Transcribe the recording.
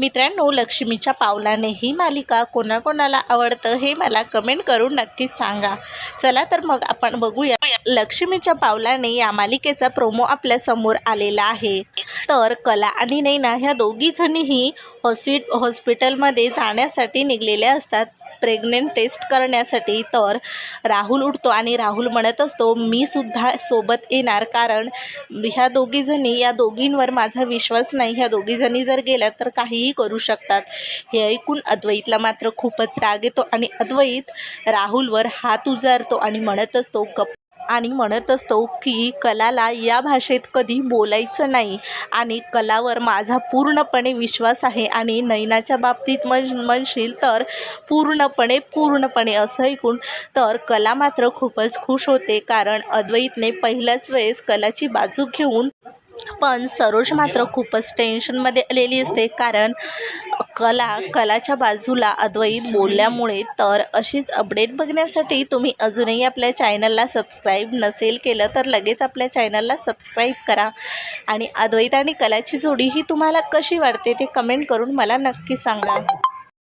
मित्रांनो लक्ष्मीच्या पावलाने ही मालिका कोणाकोणाला आवडतं हे मला कमेंट करून नक्कीच सांगा. चला तर मग आपण बघूया. लक्ष्मीच्या पावलाने या मालिकेचा प्रोमो आपल्यासमोर आलेला आहे. तर कला आणि नैना ह्या दोघीजणीही हॉस्पि हॉस्पिटलमध्ये जाण्यासाठी निघलेल्या असतात. प्रेग्नेंट टेस्ट करण्यासाठी तर राहुल उठतो आणि राहुल म्हणत असतो मी सुद्धा सोबत येणार कारण ह्या दोघीजणी या दोघींवर माझा विश्वास नाही. ह्या दोघीजणी जर गेल्या तर काहीही करू शकतात. हे ऐकून अद्वैतला मात्र खूपच राग येतो आणि अद्वैत राहुलवर हात उजारतो आणि म्हणत असतो गप आणि म्हणत असतो की कलाला या भाषेत कधी बोलायचं नाही. आणि कलावर माझा पूर्णपणे विश्वास आहे आणि नैनाच्या बाबतीत म्हण म्हणशील तर पूर्णपणे पूर्णपणे असं ऐकून तर कला मात्र खूपच खुश होते. कारण अद्वैतने पहिल्याच वेळेस कलाची बाजू घेऊन पण सरोज मात्र खूपच टेन्शनमध्ये आलेली असते. कारण कला कलाच्या बाजूला अद्वैत बोलल्यामुळे तर अशीच अपडेट बघण्यासाठी तुम्ही अजूनही आपल्या चॅनलला सबस्क्राईब नसेल केलं तर लगेच आपल्या चॅनलला सबस्क्राईब करा. आणि अद्वैत आणि कलाची जोडी ही तुम्हाला कशी वाटते ते कमेंट करून मला नक्की सांगा.